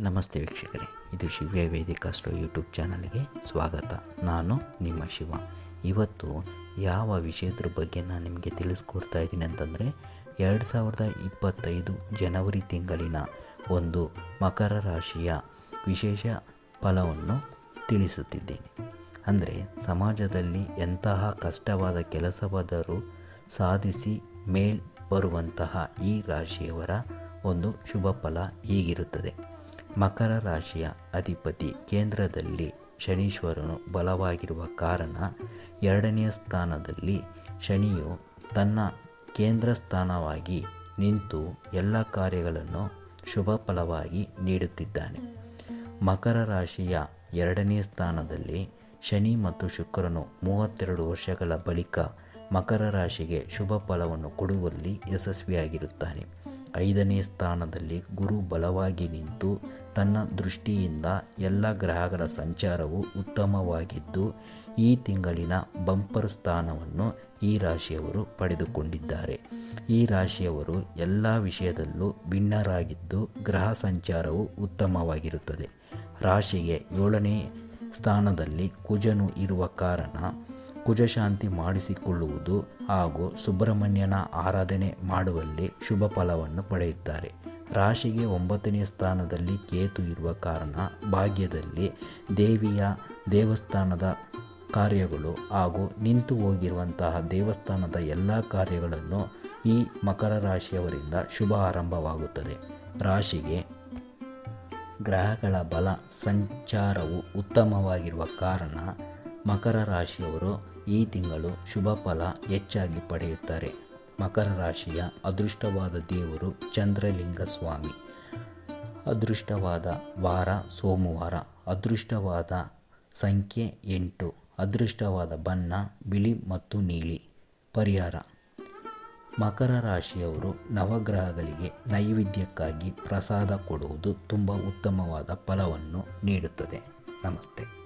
ನಮಸ್ತೆ ವೀಕ್ಷಕರೇ, ಇದು ಶಿವ್ಯ ವೇದಿಕ ಸ್ಟೋ ಯೂಟ್ಯೂಬ್ ಚಾನಲ್ಗೆ ಸ್ವಾಗತ. ನಾನು ನಿಮ್ಮ ಶಿವ ಇವತ್ತು ಯಾವ ವಿಷಯದ್ರ ಬಗ್ಗೆ ನಾನು ನಿಮಗೆ ತಿಳಿಸ್ಕೊಡ್ತಾ ಇದ್ದೀನಿ ಅಂತಂದರೆ, ಎರಡು ಸಾವಿರದ ಇಪ್ಪತ್ತೈದು ಜನವರಿ ತಿಂಗಳಿನ ಒಂದು ಮಕರ ರಾಶಿಯ ವಿಶೇಷ ಫಲವನ್ನು ತಿಳಿಸುತ್ತಿದ್ದೇನೆ. ಅಂದರೆ, ಸಮಾಜದಲ್ಲಿ ಎಂತಹ ಕಷ್ಟವಾದ ಕೆಲಸವಾದರೂ ಸಾಧಿಸಿ ಮೇಲ್ ಬರುವಂತಹ ಈ ರಾಶಿಯವರ ಒಂದು ಶುಭ ಫಲ ಹೀಗಿರುತ್ತದೆ. ಮಕರ ರಾಶಿಯ ಅಧಿಪತಿ ಕೇಂದ್ರದಲ್ಲಿ ಶನೀಶ್ವರನು ಬಲವಾಗಿರುವ ಕಾರಣ ಎರಡನೆಯ ಸ್ಥಾನದಲ್ಲಿ ಶನಿಯು ತನ್ನ ಕೇಂದ್ರ ಸ್ಥಾನವಾಗಿ ನಿಂತು ಎಲ್ಲ ಕಾರ್ಯಗಳನ್ನು ಶುಭ ಫಲವಾಗಿ ನೀಡುತ್ತಿದ್ದಾನೆ. ಮಕರ ರಾಶಿಯ ಎರಡನೇ ಸ್ಥಾನದಲ್ಲಿ ಶನಿ ಮತ್ತು ಶುಕ್ರನು ಮೂವತ್ತೆರಡು ವರ್ಷಗಳ ಬಳಿಕ ಮಕರ ರಾಶಿಗೆ ಶುಭ ಫಲವನ್ನು ಕೊಡುವಲ್ಲಿ ಯಶಸ್ವಿಯಾಗಿರುತ್ತಾನೆ. ಐದನೇ ಸ್ಥಾನದಲ್ಲಿ ಗುರು ಬಲವಾಗಿ ನಿಂತು ತನ್ನ ದೃಷ್ಟಿಯಿಂದ ಎಲ್ಲ ಗ್ರಹಗಳ ಸಂಚಾರವು ಉತ್ತಮವಾಗಿದ್ದು, ಈ ತಿಂಗಳಿನ ಬಂಪರ್ ಸ್ಥಾನವನ್ನು ಈ ರಾಶಿಯವರು ಪಡೆದುಕೊಂಡಿದ್ದಾರೆ. ಈ ರಾಶಿಯವರು ಎಲ್ಲ ವಿಷಯದಲ್ಲೂ ಭಿನ್ನರಾಗಿದ್ದು ಗ್ರಹ ಸಂಚಾರವು ಉತ್ತಮವಾಗಿರುತ್ತದೆ. ರಾಶಿಗೆ ಏಳನೇ ಸ್ಥಾನದಲ್ಲಿ ಕುಜನು ಇರುವ ಕಾರಣ ಕುಜಶಾಂತಿ ಮಾಡಿಸಿಕೊಳ್ಳುವುದು ಹಾಗೂ ಸುಬ್ರಹ್ಮಣ್ಯನ ಆರಾಧನೆ ಮಾಡುವಲ್ಲಿ ಶುಭ ಫಲವನ್ನು ಪಡೆಯುತ್ತಾರೆ. ರಾಶಿಗೆ ಒಂಬತ್ತನೇ ಸ್ಥಾನದಲ್ಲಿ ಕೇತು ಇರುವ ಕಾರಣ ಭಾಗ್ಯದಲ್ಲಿ ದೇವಿಯ ದೇವಸ್ಥಾನದ ಕಾರ್ಯಗಳು ಹಾಗೂ ನಿಂತು ಹೋಗಿರುವಂತಹ ದೇವಸ್ಥಾನದ ಎಲ್ಲ ಕಾರ್ಯಗಳನ್ನು ಈ ಮಕರ ರಾಶಿಯವರಿಂದ ಶುಭ ಆರಂಭವಾಗುತ್ತದೆ. ರಾಶಿಗೆ ಗ್ರಹಗಳ ಬಲ ಸಂಚಾರವು ಉತ್ತಮವಾಗಿರುವ ಕಾರಣ ಮಕರ ರಾಶಿಯವರು ಈ ತಿಂಗಳು ಶುಭ ಫಲ ಹೆಚ್ಚಾಗಿ ಪಡೆಯುತ್ತಾರೆ. ಮಕರ ರಾಶಿಯ ಅದೃಷ್ಟವಾದ ದೇವರು ಚಂದ್ರಲಿಂಗ ಸ್ವಾಮಿ ಅದೃಷ್ಟವಾದ ವಾರ ಸೋಮವಾರ. ಅದೃಷ್ಟವಾದ ಸಂಖ್ಯೆ ಎಂಟು. ಅದೃಷ್ಟವಾದ ಬಣ್ಣ, ಬಿಳಿ ಮತ್ತು ನೀಲಿ. ಪರಿಹಾರ. ಮಕರ ರಾಶಿಯವರು ನವಗ್ರಹಗಳಿಗೆ ನೈವೇದ್ಯಕ್ಕಾಗಿ ಪ್ರಸಾದ ಕೊಡುವುದು ತುಂಬ ಉತ್ತಮವಾದ ಫಲವನ್ನು ನೀಡುತ್ತದೆ. ನಮಸ್ತೆ.